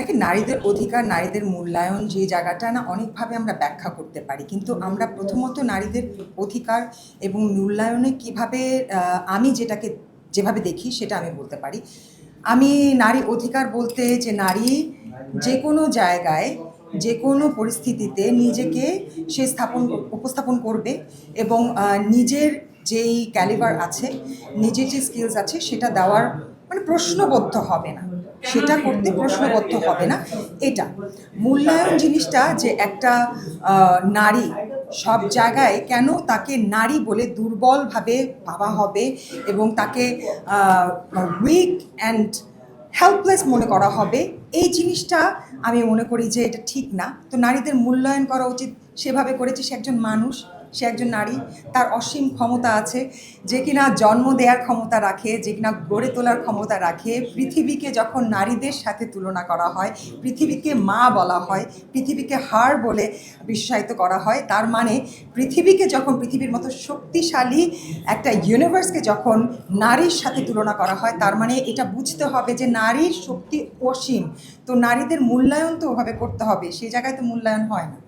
দেখেন, নারীদের অধিকার, নারীদের মূল্যায়ন যে জায়গাটা না, অনেকভাবে আমরা ব্যাখ্যা করতে পারি। কিন্তু আমরা প্রথমত নারীদের অধিকার এবং মূল্যায়নে কীভাবে আমি যেটাকে যেভাবে দেখি সেটা আমি বলতে পারি। আমি নারী অধিকার বলতে যে নারী যে কোনো জায়গায় যে কোনো পরিস্থিতিতে নিজেকে সে স্থাপন, উপস্থাপন করবে এবং নিজের যেই ক্যালিবার আছে, নিজের যে স্কিলস আছে, সেটা দেওয়ার মানে প্রশ্নবদ্ধ হবে না। সেটা করতে প্রশ্নবদ্ধ হবে না। এটা মূল্যায়ন জিনিসটা যে একটা নারী সব জায়গায় কেন তাকে নারী বলে দুর্বলভাবে ভাবা হবে এবং তাকে উইক অ্যান্ড হেল্পলেস মনে করা হবে, এই জিনিসটা আমি মনে করি যে এটা ঠিক না। তো নারীদের মূল্যায়ন করা উচিত। সেভাবে করেছে সে একজন মানুষ। সে একজন নারী, তার অসীম ক্ষমতা আছে, যে কিনা জন্ম দেওয়ার ক্ষমতা রাখে, যে কিনা গড়ে তোলার ক্ষমতা রাখে, পৃথিবীকে যখন নারীদের সাথে তুলনা করা হয়, পৃথিবীকে মা বলা হয়, পৃথিবীকে হার বলে বিশ্বায়িত করা হয়, তার মানে পৃথিবীকে যখন পৃথিবীর মতো শক্তিশালী একটা ইউনিভার্সকে যখন নারীর সাথে তুলনা করা হয়, তার মানে এটা বুঝতে হবে যে নারীর শক্তি অসীম। তো নারীদের মূল্যায়ন তো ওভাবে করতে হবে সেই জায়গায় তো মূল্যায়ন হয় না।